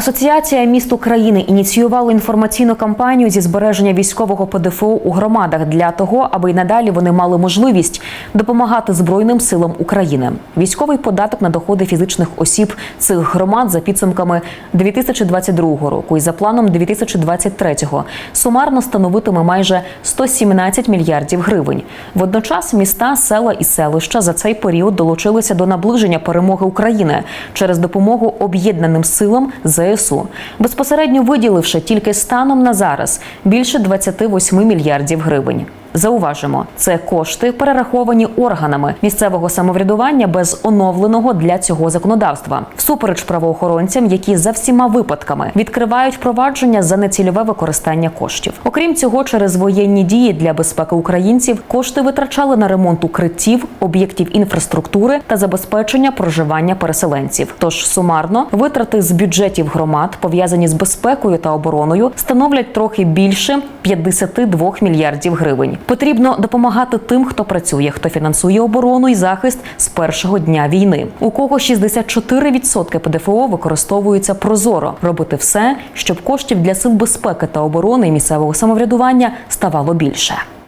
Асоціація міст України ініціювала інформаційну кампанію зі збереження військового ПДФО у громадах для того, аби й надалі вони мали можливість допомагати Збройним силам України. Військовий податок на доходи фізичних осіб цих громад за підсумками 2022 року і за планом 2023 сумарно становитиме майже 117 мільярдів гривень. Водночас міста, села і селища за цей період долучилися до наближення перемоги України через допомогу об'єднаним силам ЗСУ, безпосередньо виділивши тільки станом на зараз більше 28 мільярдів гривень. Зауважимо, це кошти перераховані органами місцевого самоврядування без оновленого для цього законодавства, всупереч правоохоронцям, які за всіма випадками відкривають провадження за нецільове використання коштів. Окрім цього, через воєнні дії для безпеки українців кошти витрачали на ремонт укриттів, об'єктів інфраструктури та забезпечення проживання переселенців. Тож сумарно витрати з бюджетів громад пов'язані з безпекою та обороною становлять трохи більше 52 мільярдів гривень. Потрібно допомагати тим, хто працює, хто фінансує оборону і захист з першого дня війни. У кого 64% ПДФО використовується прозоро. Робити все, щоб коштів для сил безпеки та оборони і місцевого самоврядування ставало більше.